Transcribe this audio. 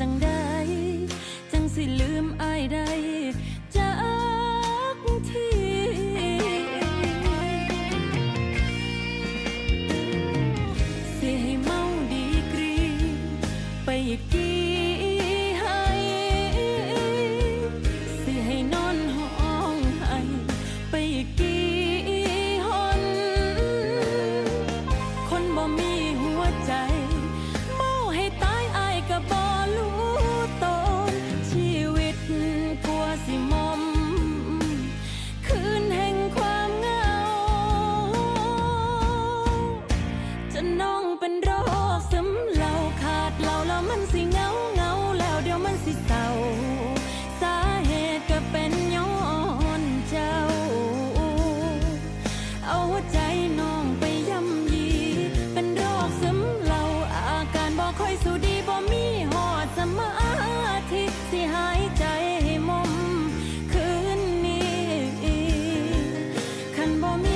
จังใดจังสิลืมอายไดจากทีสิให้เมาดีกรี ไปอีกที สิเศาเหตุก็เป็นยนเจ้า เอาใจน้องไปย่ำยี เป็นโรคซึมเหลาอาการบ่คอยสุดีบ่มีหอดสมาธิสิหายใจให้มมคืนนี้คันบ่มี